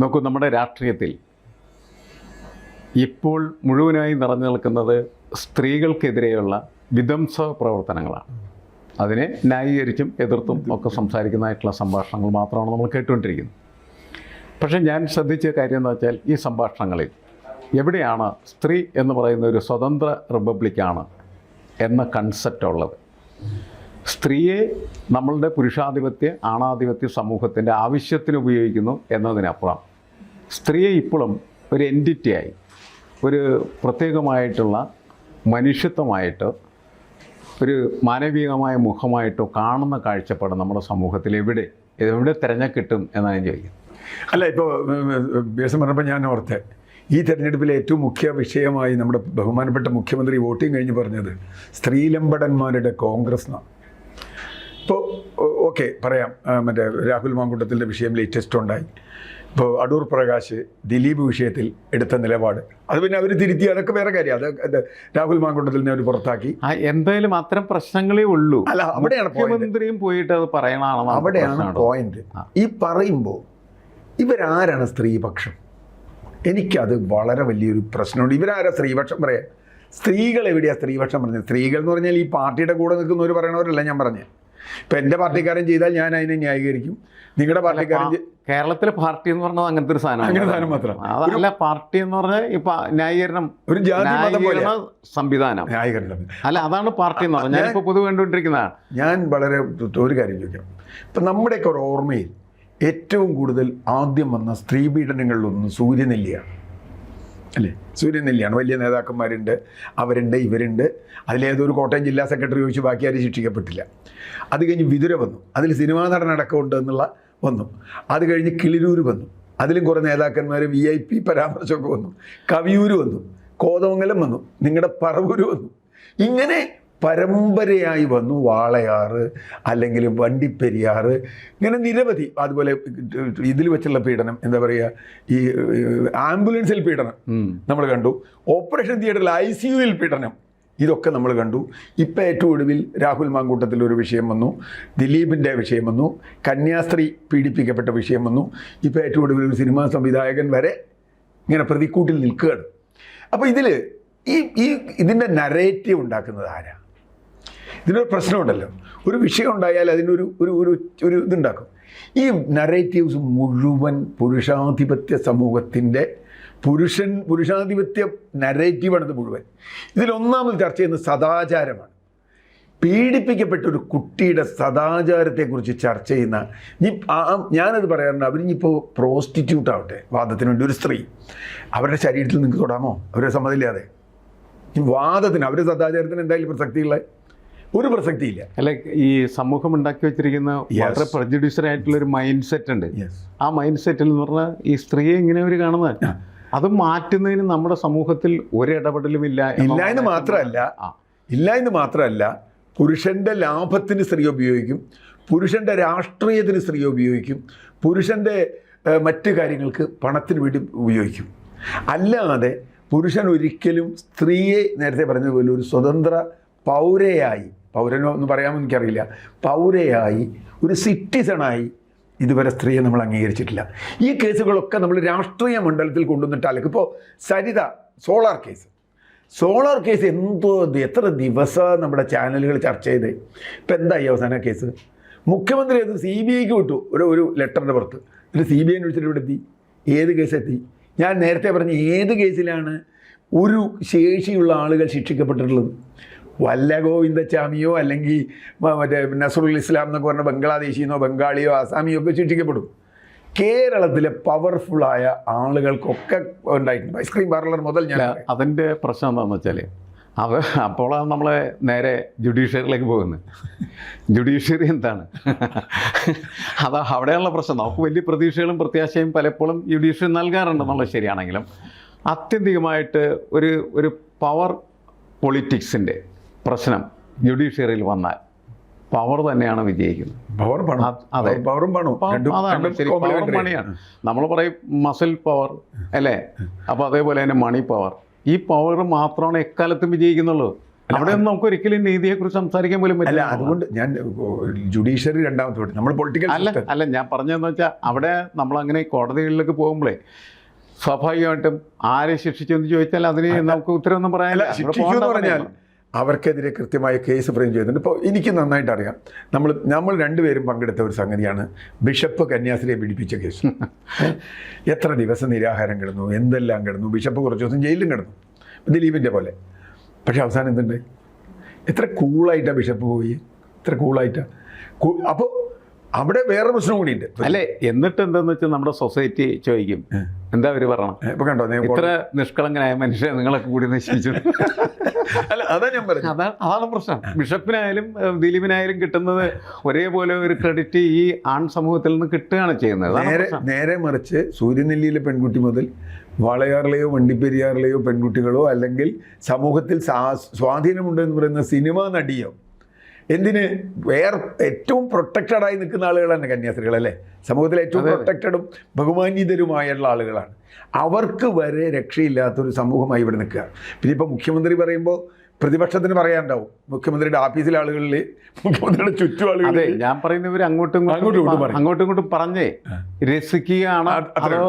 നോക്കൂ നമ്മുടെ രാഷ്ട്രീയത്തിൽ ഇപ്പോൾ മുഴുവനായി നിറഞ്ഞു നിൽക്കുന്നത് സ്ത്രീകൾക്കെതിരെയുള്ള വിധംസ പ്രവർത്തനങ്ങളാണ്. അതിനെ ന്യായീകരിച്ചും എതിർത്തും ഒക്കെ സംസാരിക്കുന്നതായിട്ടുള്ള സംഭാഷണങ്ങൾ മാത്രമാണ് നമ്മൾ കേട്ടുകൊണ്ടിരിക്കുന്നത്. പക്ഷേ ഞാൻ ശ്രദ്ധിച്ച കാര്യം എന്ന് വെച്ചാൽ ഈ സംഭാഷണങ്ങളിൽ എവിടെയാണ് സ്ത്രീ എന്ന് പറയുന്ന ഒരു സ്വതന്ത്ര റിപ്പബ്ലിക്കാണ് എന്ന കൺസെപ്റ്റ് ഉള്ളത്. സ്ത്രീയെ നമ്മളുടെ പുരുഷാധിപത്യ ആണാധിപത്യ സമൂഹത്തിന്റെ ആവശ്യത്തിന് ഉപയോഗിക്കുന്നു എന്നതിനപ്പുറം സ്ത്രീയെ ഇപ്പോഴും ഒരു എന്റിറ്റിയായി ഒരു പ്രത്യേകമായിട്ടുള്ള മനുഷ്യത്വമായിട്ട് ഒരു മാനവികമായ മുഖമായിട്ടോ കാണുന്ന കാഴ്ചപ്പാട് നമ്മുടെ സമൂഹത്തിൽ എവിടെ എവിടെ തിരഞ്ഞെക്കിട്ടും എന്നാണ് ഞാൻ ചോദിക്കുന്നത്. അല്ല ഇപ്പോൾ ബേസം പറഞ്ഞപ്പോൾ ഞാൻ ഓർത്തെ ഈ തെരഞ്ഞെടുപ്പിലെ ഏറ്റവും മുഖ്യ വിഷയമായി നമ്മുടെ ബഹുമാനപ്പെട്ട മുഖ്യമന്ത്രി വോട്ടിംഗ് കഴിഞ്ഞ് പറഞ്ഞത് സ്ത്രീലമ്പടന്മാരുടെ കോൺഗ്രസ് എന്നാണ് ഇപ്പോൾ ഓക്കെ പറയാം മറ്റേ രാഹുൽ മാങ്കുട്ടത്തിന്റെ വിഷയം ലേറ്റസ്റ്റ് ഉണ്ടായി. ഇപ്പോൾ അടൂർ പ്രകാശ് ദിലീപ് വിഷയത്തിൽ എടുത്ത നിലപാട്. അത് പിന്നെ അവർ തിരുത്തി അതൊക്കെ വേറെ കാര്യം. അത് രാഹുൽ നിന്ന് അവർ പുറത്താക്കി. ആ എന്തായാലും അത്തരം പ്രശ്നങ്ങളേ ഉള്ളൂ. അല്ല അവിടെയാണ്. മുഖ്യമന്ത്രിയും പോയിട്ട് അത് പറയണമെന്നാണ് അവിടെയാണ് പോയിന്റ് ഈ പറയുമ്പോൾ ഇവരാരാണ് സ്ത്രീപക്ഷം? എനിക്കത് വളരെ വലിയൊരു പ്രശ്നമുണ്ട്. ഇവരാരാ സ്ത്രീപക്ഷം പറയാം? സ്ത്രീകൾ എവിടെയാണ് സ്ത്രീപക്ഷം പറഞ്ഞത്? സ്ത്രീകൾ എന്ന് പറഞ്ഞാൽ ഈ പാർട്ടിയുടെ കൂടെ നിൽക്കുന്നവർ പറയണവരല്ല ഞാൻ പറഞ്ഞത് ഇപ്പം എന്റെ പാർട്ടിക്കാരൻ ചെയ്താൽ ഞാൻ അതിനെ ന്യായീകരിക്കും. നിങ്ങളുടെ പാർട്ടിക്കാരൻ കേരളത്തിലെ പാർട്ടി എന്ന് പറഞ്ഞത് അങ്ങനത്തെ ഒരു സാധനം അങ്ങനെ സാധനം മാത്രം. അതല്ല പാർട്ടി എന്ന് പറഞ്ഞാൽ ഇപ്പൊ ന്യായീകരണം ഒരു ജാതി സംവിധാനം. ന്യായീകരണം. അല്ല അതാണ് പാർട്ടി എന്ന് പറഞ്ഞാൽ ഞാനിപ്പോ പൊതുവെ കണ്ടുകൊണ്ടിരിക്കുന്നതാണ്. ഞാൻ വളരെ ഒരു കാര്യം ചോദിക്കാം. ഇപ്പം നമ്മുടെയൊക്കെ ഒരു ഓർമ്മയിൽ ഏറ്റവും കൂടുതൽ ആദ്യം വന്ന സ്ത്രീ പീഡനങ്ങളിലൊന്ന് സൂര്യനെല്ലിയാണ്. അല്ലേ? സൂര്യനെല്ലിയാണ്. വലിയ നേതാക്കന്മാരുണ്ട്. അവരുണ്ട് ഇവരുണ്ട്. അതിലേതൊരു കോട്ടയം ജില്ലാ സെക്രട്ടറി ചോദിച്ചു ബാക്കി ആരും ശിക്ഷിക്കപ്പെട്ടില്ല. അത് കഴിഞ്ഞ് വിതുര വന്നു. അതിൽ സിനിമാ നടനടക്കമുണ്ട് എന്നുള്ള വന്നു. അത് കഴിഞ്ഞ് കിളിരൂർ വന്നു. അതിലും കുറേ നേതാക്കന്മാർ വി ഐ പി പരാമർശമൊക്കെ വന്നു. കവിയൂർ വന്നു. കോതമംഗലം വന്നു. നിങ്ങളുടെ പറവൂർ വന്നു. ഇങ്ങനെ പരമ്പരയായി വന്നു വാളയാറ് അല്ലെങ്കിൽ വണ്ടിപ്പെരിയാറ്. ഇങ്ങനെ നിരവധി അതുപോലെ ഇതിൽ വെച്ചുള്ള പീഡനം എന്താ പറയുക ഈ ആംബുലൻസിൽ പീഡനം നമ്മൾ കണ്ടു. ഓപ്പറേഷൻ തിയേറ്ററിൽ ഐ സി യുവിൽ പീഡനം ഇതൊക്കെ നമ്മൾ കണ്ടു. ഇപ്പം ഏറ്റവും ഒടുവിൽ രാഹുൽ മാങ്കൂട്ടത്തിൽ ഒരു വിഷയം വന്നു ദിലീപിന്റെ വിഷയം വന്നു കന്യാസ്ത്രീ പീഡിപ്പിക്കപ്പെട്ട വിഷയം വന്നു. ഇപ്പം ഏറ്റവും ഒടുവിൽ ഒരു സിനിമാ സംവിധായകൻ വരെ ഇങ്ങനെ പ്രതിക്കൂട്ടിൽ നിൽക്കുകയാണ്. അപ്പോൾ ഇതിൽ ഈ ഈ ഇതിന്റെ നരേറ്റീവ് ഉണ്ടാക്കുന്നത് ആരാ? ഇതിനൊരു പ്രശ്നമുണ്ടല്ലോ. ഒരു വിഷയം ഉണ്ടായാൽ അതിനൊരു ഒരു ഒരു ഒരു ഇതുണ്ടാക്കും. ഈ നറേറ്റീവ്സ് മുഴുവൻ പുരുഷാധിപത്യ സമൂഹത്തിന്റെ പുരുഷൻ പുരുഷാധിപത്യ നരേറ്റീവാണ് ഇത് മുഴുവൻ ഇതിലൊന്നാമത് ചർച്ച ചെയ്യുന്നത് സദാചാരമാണ്. പീഡിപ്പിക്കപ്പെട്ട ഒരു കുട്ടിയുടെ സദാചാരത്തെക്കുറിച്ച് ചർച്ച ചെയ്യുന്ന ഇനി ആ- ഞാനത് പറയാറുണ്ട്. അവരിനിപ്പോൾ പ്രോസ്റ്റിറ്റ്യൂട്ട് ആവട്ടെ വാദത്തിന് വേണ്ടി ഒരു സ്ത്രീ. അവരുടെ ശരീരത്തിൽ നിങ്ങൾക്ക് തൊടാമോ? അവരെ സമ്മതില്ലാതെ. വാദത്തിന് അവരുടെ സദാചാരത്തിന് എന്തായാലും പ്രസക്തിയുള്ള ഒരു പ്രസക്തിയില്ല. അല്ല ഈ സമൂഹം ഉണ്ടാക്കി വെച്ചിരിക്കുന്ന. വളരെ പ്രജുഡ്യൂസർ ആയിട്ടുള്ള ഒരു മൈൻഡ് സെറ്റ് ഉണ്ട് ആ മൈൻഡ് സെറ്റിൽ എന്ന് പറഞ്ഞാൽ ഈ സ്ത്രീയെ ഇങ്ങനെ ഒരു കാണുന്നത്. അത് മാറ്റുന്നതിന് നമ്മുടെ സമൂഹത്തിൽ ഒരു ഇടപെടലും ഇല്ല ഇല്ല എന്ന് മാത്രമല്ല. ഇല്ല എന്ന് മാത്രമല്ല പുരുഷന്റെ ലാഭത്തിന് സ്ത്രീ ഉപയോഗിക്കും പുരുഷന്റെ രാഷ്ട്രീയത്തിന് സ്ത്രീ ഉപയോഗിക്കും പുരുഷന്റെ മറ്റു കാര്യങ്ങൾക്ക് പണത്തിന് വേണ്ടി ഉപയോഗിക്കും. അല്ലാതെ പുരുഷൻ ഒരിക്കലും സ്ത്രീയെ നേരത്തെ പറഞ്ഞതുപോലെ ഒരു സ്വതന്ത്ര പൗരയായി പൗരനോ എന്ന് പറയാമെന്ന് എനിക്കറിയില്ല. പൗരയായി ഒരു സിറ്റിസണായി ഇതുവരെ സ്ത്രീയെ നമ്മൾ അംഗീകരിച്ചിട്ടില്ല. ഈ കേസുകളൊക്കെ നമ്മൾ രാഷ്ട്രീയ മണ്ഡലത്തിൽ കൊണ്ടുവന്നിട്ടാൽ ഇപ്പോൾ Saritha solar case. Solar case എന്തോ എത്ര ദിവസം നമ്മുടെ ചാനലുകൾ ചർച്ച ചെയ്ത്. ഇപ്പം എന്തായി അവസാന കേസ്? മുഖ്യമന്ത്രി അത് സി ബി ഐക്ക് വിട്ടു ഒരു ഒരു ലെറ്ററിന്റെ പുറത്ത്. എന്നിട്ട് സി ബി ഐ വിളിച്ചിട്ട് ഇവിടെ എത്തി ഏത് കേസെത്തി? ഞാൻ നേരത്തെ പറഞ്ഞ ഏത് കേസിലാണ് ഒരു ശേഷിയുള്ള ആളുകൾ ശിക്ഷിക്കപ്പെട്ടിട്ടുള്ളത്? വല്ല ഗോവിന്ദച്ചാമിയോ അല്ലെങ്കിൽ മറ്റേ നസറുൽ ഇസ്ലാം എന്നൊക്കെ പറഞ്ഞ ബംഗ്ലാദേശിന്നോ ബംഗാളിയോ ആസാമിയോ ഒക്കെ ശിക്ഷിക്കപ്പെടും. കേരളത്തിലെ പവർഫുള്ളായ ആളുകൾക്കൊക്കെ ഉണ്ടായിട്ടുണ്ട്. ഐസ്ക്രീം പാർലർ മുതൽ ഞാൻ അതിന്റെ പ്രശ്നം എന്താണെന്ന് വെച്ചാൽ അത് അപ്പോഴാണ് നമ്മളെ നേരെ ജുഡീഷ്യറിയിലേക്ക് പോകുന്നത്. ജുഡീഷ്യറി എന്താണ്? അത് അവിടെയുള്ള പ്രശ്നം. നമുക്ക് വലിയ പ്രതീക്ഷകളും പ്രത്യാശയും പലപ്പോഴും ജുഡീഷ്യറി നൽകാറുണ്ടെന്നുള്ളത് ശരിയാണെങ്കിലും ആത്യന്തികമായിട്ട് ഒരു ഒരു പവർ പൊളിറ്റിക്സിന്റെ പ്രശ്നം ജുഡീഷ്യറിയിൽ വന്നാൽ പവർ തന്നെയാണ് വിജയിക്കുന്നത്. പവർ പണം അതെ. പവറും പണവും. അതാണ് ശരി. മണിയാണ് നമ്മൾ പറയും മസിൽ പവർ അല്ലേ? അപ്പോൾ അതേപോലെ തന്നെ മണി പവർ ഈ പവർ മാത്രമാണ് എക്കാലത്തും വിജയിക്കുന്നുള്ളൂ. അവിടെ ഒന്നും നമുക്ക് ഒരിക്കലും നീതിയെക്കുറിച്ച് സംസാരിക്കാൻ പോലും പറ്റില്ല. അതുകൊണ്ട് ഞാൻ ജുഡീഷ്യറി രണ്ടാമത്തെ നമ്മൾ പൊളിറ്റിക്കൽ അല്ല അല്ല ഞാൻ പറഞ്ഞതെന്ന് വെച്ചാൽ അവിടെ നമ്മൾ അങ്ങനെ കോടതികളിലേക്ക് പോകുമ്പോഴേ സ്വാഭാവികമായിട്ടും ആരെ ശിക്ഷിച്ചു എന്ന് ചോദിച്ചാൽ അതിന് നമുക്ക് ഉത്തരവൊന്നും പറയാനില്ല. ശിക്ഷിച്ചു പറഞ്ഞാൽ. അവർക്കെതിരെ കൃത്യമായ കേസ് ഫ്രെയിം ചെയ്യുന്നുണ്ട് ഇപ്പോൾ എനിക്ക് നന്നായിട്ട് അറിയാം. നമ്മൾ നമ്മൾ രണ്ടുപേരും പങ്കെടുത്ത ഒരു സംഗതിയാണ് ബിഷപ്പ് കന്യാസ്ത്രീയെ പിടിപ്പിച്ച കേസ്. എത്ര ദിവസം നിരാഹാരം കിടന്നു എന്തെല്ലാം കിടന്നു ബിഷപ്പ് കുറച്ച് ദിവസം ജയിലിലും കിടന്നു. ദിലീപിന്റെ പോലെ. പക്ഷെ അവസാനം എന്തുണ്ട്? എത്ര കൂളായിട്ടാണ് ബിഷപ്പ് പോയി? എത്ര കൂളായിട്ടാണ് അപ്പോൾ അവിടെ വേറെ പ്രശ്നം കൂടിയുണ്ട്. അല്ലേ എന്നിട്ട് എന്താണെന്ന് വെച്ചാൽ നമ്മുടെ സൊസൈറ്റി ചോദിക്കും. എന്താ അവർ പറയണം? ഇപ്പൊ കണ്ടോ? ഇത്ര നിഷ്കളങ്കനായ മനുഷ്യ നിങ്ങളൊക്കെ കൂടി നശിപ്പിച്ചു. അല്ല അതാ ഞാൻ പറഞ്ഞു അതാണ് അതാണ് പ്രശ്നം. ബിഷപ്പിനായാലും ദിലീപിനായാലും കിട്ടുന്നത് ഒരേപോലെ ഒരു ക്രെഡിറ്റ് ഈ ആൺ സമൂഹത്തിൽ നിന്ന് കിട്ടുകയാണ് ചെയ്യുന്നത്. നേരെ നേരെ മറിച്ച് സൂര്യനെല്ലിയിലെ പെൺകുട്ടി മുതൽ വളയാറിലെയോ വണ്ടിപ്പെരിയാറിലെയോ പെൺകുട്ടികളോ അല്ലെങ്കിൽ സമൂഹത്തിൽ സാ- സ്വാധീനമുണ്ട് എന്ന് പറയുന്ന സിനിമാ നടിയോ എന്തിന്? വേർ ഏറ്റവും പ്രൊട്ടക്റ്റഡായി നിൽക്കുന്ന ആളുകളാണ് കന്യാസ്ത്രീകൾ അല്ലേ? സമൂഹത്തിൽ ഏറ്റവും അതെ, അതെ. പ്രൊട്ടക്റ്റഡും ബഹുമാന്യതരുമായുള്ള ആളുകളാണ്. അവർക്ക് വരെ രക്ഷയില്ലാത്തൊരു സമൂഹമായി ഇവിടെ നിൽക്കുക. പിന്നെ ഇപ്പോൾ മുഖ്യമന്ത്രി പറയുമ്പോൾ പ്രതിപക്ഷത്തിന് പറയാനുണ്ടാവും. മുഖ്യമന്ത്രിയുടെ ഓഫീസിലെ ആളുകളിൽ മുഖ്യമന്ത്രിയുടെ ചുറ്റും അതെ ആളുകളിൽ ഞാൻ പറയുന്നവർ അങ്ങോട്ടും അങ്ങോട്ടും ഇങ്ങോട്ടും അങ്ങോട്ടും ഇങ്ങോട്ടും പറഞ്ഞേ. രസിക്കുകയാണോ അത് അതോ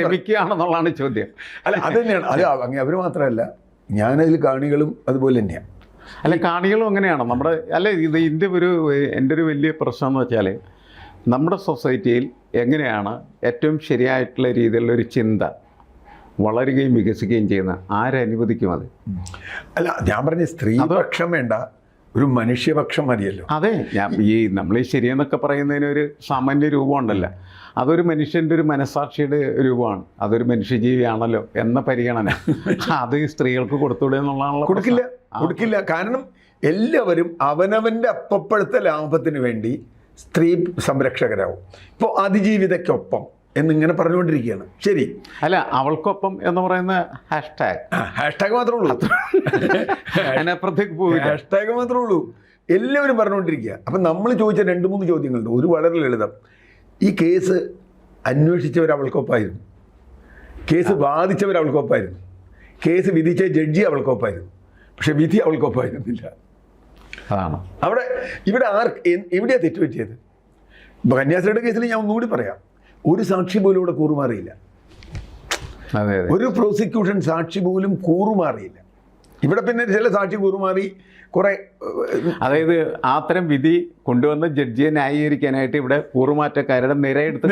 രമിക്കുകയാണെന്നുള്ളതാണ് ചോദ്യം. അല്ല അത് തന്നെയാണ്. അത് അങ്ങനെ അവർ മാത്രമല്ല ഞാനതിൽ കാണികളും അതുപോലെ തന്നെയാണ് അല്ല കാണികളും അങ്ങനെയാണ്? നമ്മുടെ അല്ല ഇത് ഇതിന്റെ ഒരു എന്റെ ഒരു വലിയ പ്രശ്നം എന്ന് വെച്ചാൽ നമ്മുടെ സൊസൈറ്റിയിൽ എങ്ങനെയാണ് ഏറ്റവും ശരിയായിട്ടുള്ള രീതിയിലുള്ള ഒരു ചിന്ത വളരുകയും വികസിക്കുകയും ചെയ്യുന്ന ആരനുവദിക്കും അത്? അല്ല ഞാൻ പറഞ്ഞ സ്ത്രീപക്ഷം വേണ്ട ഒരു മനുഷ്യപക്ഷം മതിയല്ലോ. അതെ ഞാൻ ഈ നമ്മൾ ഈ ശരിയെന്നൊക്കെ പറയുന്നതിന് ഒരു സാമാന്യ രൂപമുണ്ടല്ലോ. അതൊരു മനുഷ്യന്റെ ഒരു മനസാക്ഷിയുടെ രൂപമാണ്. അതൊരു മനുഷ്യജീവിയാണല്ലോ എന്ന പരിഗണന. അത് സ്ത്രീകൾക്ക് കൊടുത്തൂടെ എന്നുള്ളതാണല്ലോ കൊടുക്കില്ല. കൊടുക്കില്ല. കാരണം എല്ലാവരും അവനവന്റെ അപ്പപ്പോഴത്തെ ലാഭത്തിന് വേണ്ടി സ്ത്രീ സംരക്ഷകരാവും. ഇപ്പോൾ അതിജീവിതയ്ക്കൊപ്പം എന്നിങ്ങനെ പറഞ്ഞുകൊണ്ടിരിക്കുകയാണ്. ശരി. അല്ല അവൾക്കൊപ്പം എന്ന് പറയുന്ന ഹാഷ്ടാഗ്. ഹാഷ്ടാഗ് മാത്രമേ ഉള്ളൂ. അതിനപ്പുറത്തേക്ക് പോയി ഹാഷ്ടാഗ് മാത്രമേ ഉള്ളൂ. എല്ലാവരും പറഞ്ഞുകൊണ്ടിരിക്കുക. അപ്പം നമ്മൾ ചോദിച്ച രണ്ട് മൂന്ന് ചോദ്യങ്ങളുണ്ട്. ഒരു വളരെ ലളിതം. ഈ കേസ് അന്വേഷിച്ചവർ അവൾക്കൊപ്പമായിരുന്നു കേസ് ബാധിച്ചവർ അവൾക്കൊപ്പമായിരുന്നു കേസ് വിധിച്ച ജഡ്ജി അവൾക്കൊപ്പമായിരുന്നു പക്ഷെ വിധി അവൾക്കൊപ്പമായിരുന്നില്ല അതാണ് അവിടെ ഇവിടെ ആർ എവിടെയാണ് എവിടെയാ തെറ്റുപറ്റിയത്? ഇപ്പൊ കന്യാസ്ത്രീയുടെ കേസിൽ ഞാൻ ഒന്നുകൂടി പറയാം. ഒരു സാക്ഷി പോലും ഇവിടെ കൂറുമാറിയില്ല. ഒരു പ്രോസിക്യൂഷൻ സാക്ഷി പോലും കൂറുമാറിയില്ല. ഇവിടെ പിന്നെ ചില സാക്ഷി കൂറുമാറി കുറെ അതായത് അത്തരം വിധി കൊണ്ടുവന്ന ജഡ്ജിയെ ന്യായീകരിക്കാനായിട്ട് ഇവിടെ കൂറുമാറ്റക്കാരുടെ നിരയെടുത്ത്.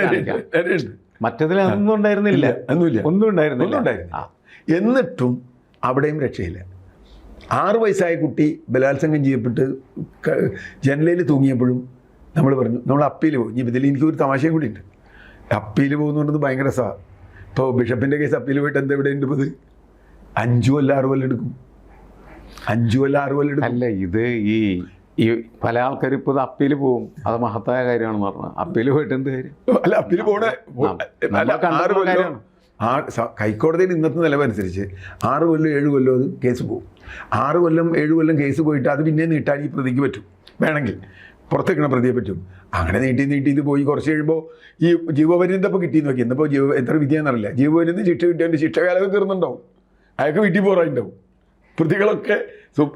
മറ്റതിൽ അതൊന്നും ഉണ്ടായിരുന്നില്ല. ഒന്നുമില്ല. ഒന്നും ഉണ്ടായിരുന്നില്ല. എന്നിട്ടും അവിടെയും രക്ഷയില്ല. ആറ് വയസ്സായ കുട്ടി ബലാത്സംഗം ചെയ്യപ്പെട്ട് ജനലയിൽ തൂങ്ങിയപ്പോഴും നമ്മൾ പറഞ്ഞു നമ്മൾ അപ്പീൽ പോകും ഇനി ഇതിൽ എനിക്കൊരു തമാശയും കൂടി ഉണ്ട് അപ്പീൽ പോകുന്നുണ്ടെന്ന് ഭയങ്കര സാ ഇപ്പോൾ ബിഷപ്പിന്റെ കേസ് അപ്പീൽ പോയിട്ട് എന്താ ഇവിടെ ഉണ്ട് ഇപ്പോൾ അഞ്ചു കൊല്ലം ആറ് കൊല്ലം എടുക്കും. അഞ്ചു കൊല്ലം ആറ് കൊല്ലം എടുക്കും. അല്ല ഇത് ഈ ഈ പല ആൾക്കാരും ഇപ്പോൾ അപ്പീൽ പോകും അത് മഹത്തായ കാര്യമാണെന്ന് പറഞ്ഞു അപ്പീൽ പോയിട്ട് എന്ത് കാര്യം? അല്ല അപ്പീൽ പോണ ആ ഹൈക്കോടതിയിൽ ഇന്നത്തെ നിലവനുസരിച്ച് ആറ് കൊല്ലം ഏഴ് കൊല്ലം അത് കേസ് പോകും ആറ് കൊല്ലം ഏഴ് കൊല്ലം കേസ് പോയിട്ട് അത് പിന്നെ നീട്ടാൻ ഈ പ്രതിക്ക് പറ്റും. വേണമെങ്കിൽ പുറത്തേക്കണ പ്രതിയെ പറ്റും. അങ്ങനെ നീട്ടി നീട്ടി ഇത് പോയി കുറച്ച് കഴിയുമ്പോൾ ഈ ജീവപര്യന്തം ഇപ്പോൾ കിട്ടിയെന്ന് നോക്കി ഇന്നിപ്പോൾ ജീവ എത്ര വിധിയാണെന്നറിയില്ല ജീവപര്യന്തം ശിക്ഷ കിട്ടിയതിന്റെ ശിക്ഷകാലം തീർന്നുണ്ടാവും അയാൾക്ക് വീട്ടിൽ പോറായിട്ടുണ്ടാവും പ്രതികളൊക്കെ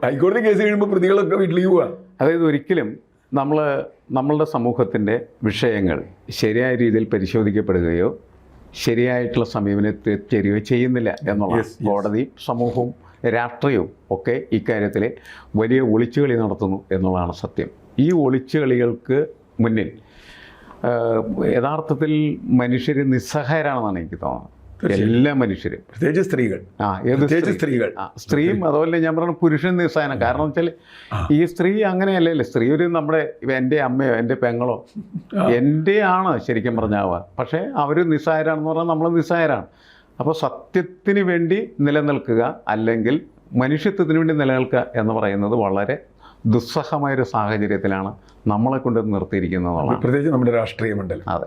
ഹൈക്കോടതി കേസ് കഴിയുമ്പോൾ പ്രതികളൊക്കെ വീട്ടിലേക്ക് പോവുക അതായത് ഒരിക്കലും നമ്മൾ നമ്മളുടെ സമൂഹത്തിന്റെ വിഷയങ്ങൾ ശരിയായ രീതിയിൽ പരിശോധിക്കപ്പെടുകയോ ശരിയായിട്ടുള്ള സമീപനത്തിൽ എത്തിച്ചേരുകയോ ചെയ്യുന്നില്ല എന്നുള്ള. കോടതി സമൂഹവും രാഷ്ട്രീയവും ഒക്കെ ഇക്കാര്യത്തിൽ വലിയ ഒളിച്ചുകളി നടത്തുന്നു എന്നുള്ളതാണ് സത്യം ഈ ഒളിച്ചുകളികൾക്ക് മുന്നിൽ യഥാർത്ഥത്തിൽ മനുഷ്യർ നിസ്സഹായരാണെന്നാണ് എനിക്ക് തോന്നുന്നത് എല്ലാ മനുഷ്യരും. പ്രത്യേകിച്ച് സ്ത്രീകൾ. ആ ഏത്? സ്ത്രീകൾ. സ്ത്രീയും അതുപോലെ ഞാൻ പറഞ്ഞ പുരുഷൻ നിസ്സായനം കാരണം വെച്ചാൽ ഈ സ്ത്രീ അങ്ങനെയല്ലേ? സ്ത്രീ ഒരു നമ്മുടെ എന്റെ അമ്മയോ എന്റെ പെങ്ങളോ എന്റെ ആണ് ശരിക്കും പറഞ്ഞാവുക. പക്ഷേ അവർ നിസ്സായരാണെന്ന് പറഞ്ഞാൽ നമ്മൾ നിസ്സായരാണ് അപ്പോൾ സത്യത്തിന് വേണ്ടി നിലനിൽക്കുക അല്ലെങ്കിൽ മനുഷ്യത്വത്തിന് വേണ്ടി നിലനിൽക്കുക എന്ന് പറയുന്നത് വളരെ ദുസ്സഹമായൊരു സാഹചര്യത്തിലാണ് നമ്മളെ കൊണ്ട് നിർത്തിയിരിക്കുന്നതാണ്. പ്രത്യേകിച്ച് നമ്മുടെ രാഷ്ട്രീയ മണ്ഡലം. അതെ.